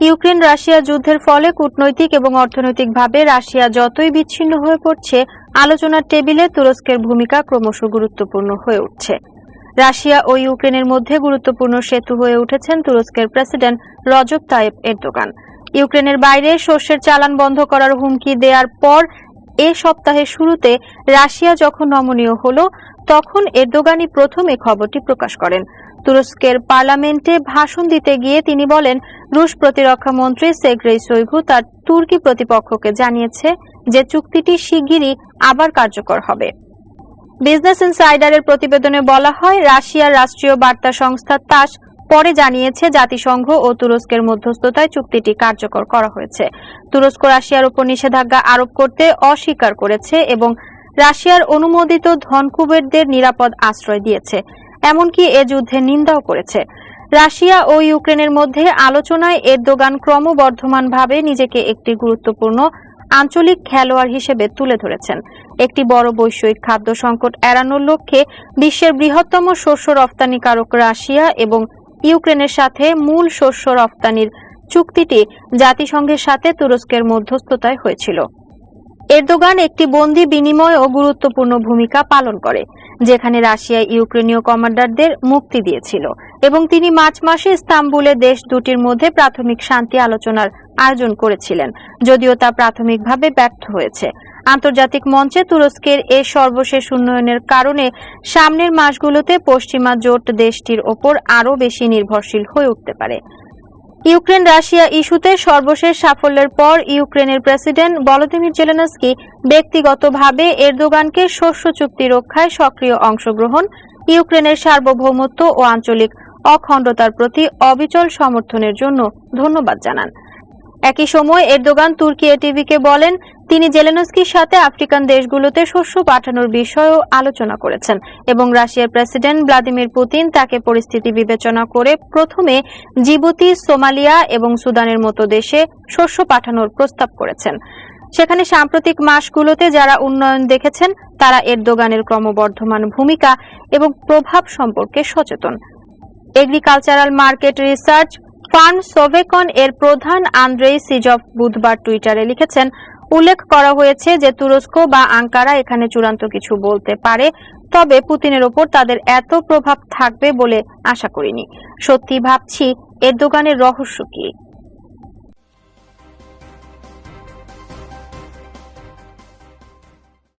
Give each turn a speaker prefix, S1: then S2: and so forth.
S1: Ukraine Russia যুদ্ধের ফলে কূটনৈতিক এবং অর্থনৈতিকভাবে রাশিয়া যতই বিচ্ছিন্ন হয়ে পড়ছে, আলোচনার টেবিলে তুরস্কের ভূমিকা ক্রমশ গুরুত্বপূর্ণ হয়ে উঠছে। রাশিয়া ও ইউক্রেনের মধ্যে গুরুত্বপূর্ণ সেতু হয়ে উঠেছেন তুরস্কের প্রেসিডেন্ট রজব তায়েব এরদোগান। ইউক্রেনের বাইরে শস্যের চালান বন্ধ করার হুমকি দেওয়ার পর এ সপ্তাহের শুরুতে রাশিয়া যখন নমনীয় হলো, তখন এরদোগানই প্রথম এ খবরটি প্রকাশ করেন। তুরস্কের পার্লামেন্টে ভাষণ দিতে গিয়ে তিনি বলেন, রুশ প্রতিরক্ষা মন্ত্রী সেগ্রেই সৈভু তার তুর্কি প্রতিপক্ষকে জানিয়েছে যে চুক্তিটি শিগগিরই আবার কার্যকর হবে। বিজনেস ইনসাইডারের প্রতিবেদনে বলা হয়, রাশিয়ার রাষ্ট্রীয় বার্তা সংস্থা তাস পরে জানিয়েছে, জাতিসংঘ ও তুরস্কের মধ্যস্থতায় চুক্তিটি কার্যকর করা হয়েছে। তুরস্ক রাশিয়ার উপর নিষেধাজ্ঞা আরোপ করতে অস্বীকার করেছে এবং রাশিয়ার অনুমোদিত ধনকুবেরদের নিরাপদ আশ্রয় দিয়েছে। এমনকি এ যুদ্ধের নিন্দাও করেছে। রাশিয়া ও ইউক্রেনের মধ্যে আলোচনায় এরদোগান ক্রমবর্ধমানভাবে নিজেকে একটি গুরুত্বপূর্ণ আঞ্চলিক খেলোয়াড় হিসেবে তুলে ধরেছেন। একটি বড় বৈশ্বিক খাদ্য সংকট এড়ানোর লক্ষ্যে বিশ্বের বৃহত্তম শস্য রপ্তানিকারক রাশিয়া এবং ইউক্রেনের সাথে মূল শস্য রপ্তানির চুক্তিটি জাতিসংঘের সাথে তুরস্কের মধ্যস্থতায় হয়েছিল। এরদোগান একটি বন্দি বিনিময় ও গুরুত্বপূর্ণ ভূমিকা পালন করে, যেখানে রাশিয়া ইউক্রেনীয় কমান্ডারদের মুক্তি দিয়েছিল এবং তিনি মার্চ মাসে ইস্তাম্বুলে দেশ দুটির মধ্যে প্রাথমিক শান্তি আলোচনার আয়োজন করেছিলেন, যদিও তা প্রাথমিকভাবে ব্যর্থ হয়েছে। আন্তর্জাতিক মঞ্চে তুরস্কের এ সর্বশেষ উন্নয়নের কারণে সামনের মাসগুলোতে পশ্চিমা জোট দেশটির ওপর আরও বেশি নির্ভরশীল হয়ে উঠতে পারে। ইউক্রেন রাশিয়া ইস্যুতে সর্বশেষ সাফল্যের পর ইউক্রেনের প্রেসিডেন্ট ভলোদিমির জেলেনস্কি ব্যক্তিগতভাবে এরদোগানকে শস্য চুক্তি রক্ষায় সক্রিয় অংশগ্রহণ, ইউক্রেনের সার্বভৌমত্ব ও আঞ্চলিক অখণ্ডতার প্রতি অবিচল সমর্থনের জন্য ধন্যবাদ জানান। একই সময় এরদোগান তুর্কি এটিভিকে বলেন, তিনি জেলেনস্কির সাথে আফ্রিকান দেশগুলোতে শস্য পাঠানোর বিষয়েও আলোচনা করেছেন এবং রাশিয়ার প্রেসিডেন্ট ভ্লাদিমির পুতিন তাকে পরিস্থিতি বিবেচনা করে প্রথমে জিবুতি, সোমালিয়া এবং সুদানের মতো দেশে শস্য পাঠানোর প্রস্তাব করেছেন। সেখানে সাম্প্রতিক মাসগুলোতে যারা উন্নয়ন দেখেছেন, তারা এরদোগানের ক্রমবর্ধমান ভূমিকা এবং প্রভাব সম্পর্কে সচেতন। Agricultural market research firm SovEcon এর প্রধান আন্দ্রেই সিজভ বুধবার টুইটারে লিখেছেন, উল্লেখ করা হয়েছে যে তুরস্ক বা আঙ্কারা এখানে চূড়ান্ত কিছু বলতে পারে, তবে পুতিনের ওপর তাদের এত প্রভাব থাকবে বলে আশা করিনি। সত্যি ভাবছি এর দোকানের রহস্য কি?